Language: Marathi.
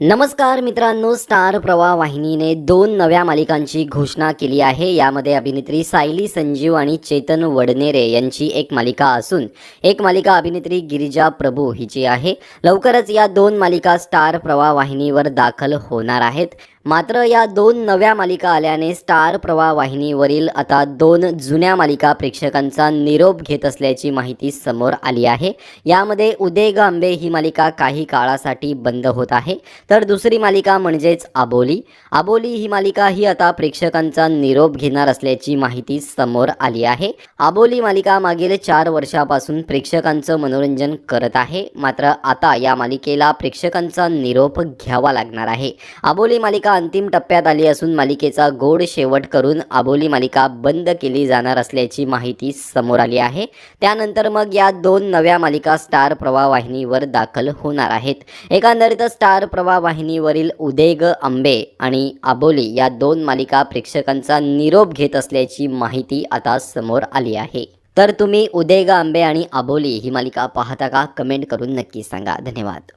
नमस्कार मित्रांनो स्टार प्रवाह वाहिनीने दोन नव्या मालिकांची घोषणा केली आहे. यामध्ये अभिनेत्री सायली संजीव आणि चेतन वडनेरे यांची एक मालिका असून एक मालिका अभिनेत्री गिरिजा प्रभू हिची आहे. लवकरच या दोन मालिका स्टार प्रवाह वाहिनीवर दाखल होणार आहेत. मात्र या दोन नव्या मालिका आल्याने स्टार प्रवाह वाहिनीवरील आता दोन जुन्या मालिका प्रेक्षकांचा निरोप घेत असल्याची माहिती समोर आली आहे. यामध्ये उदय गांबे ही मालिका काही काळासाठी बंद होत आहे. तर दुसरी मालिका म्हणजेच आबोली. आबोली ही मालिका ही आता प्रेक्षकांचा निरोप घेणार असल्याची माहिती समोर आली आहे. आबोली मालिका मागील चार वर्षापासून प्रेक्षकांचं मनोरंजन करत आहे. मात्र आता या मालिकेला प्रेक्षकांचा निरोप घ्यावा लागणार आहे. आबोली मालिका अंतिम टप्प्यात आली असून मालिकेचा गोड शेवट करून आबोली मालिका बंद केली जाणार असल्याची माहिती समोर आली आहे. त्यानंतर मग या दोन नव्या मालिका स्टार प्रवाह वाहिनीवर दाखल होणार आहेत. एकंदरीत स्टार प्रवाह वाहिनीवरील उदेग आंबे आणि आबोली या दोन मालिका प्रेक्षकांचा निरोप घेत असल्याची माहिती आता समोर आली आहे. तर तुम्ही उदेग आंबे आणि आबोली ही मालिका पाहता का? कमेंट करून नक्की सांगा. धन्यवाद.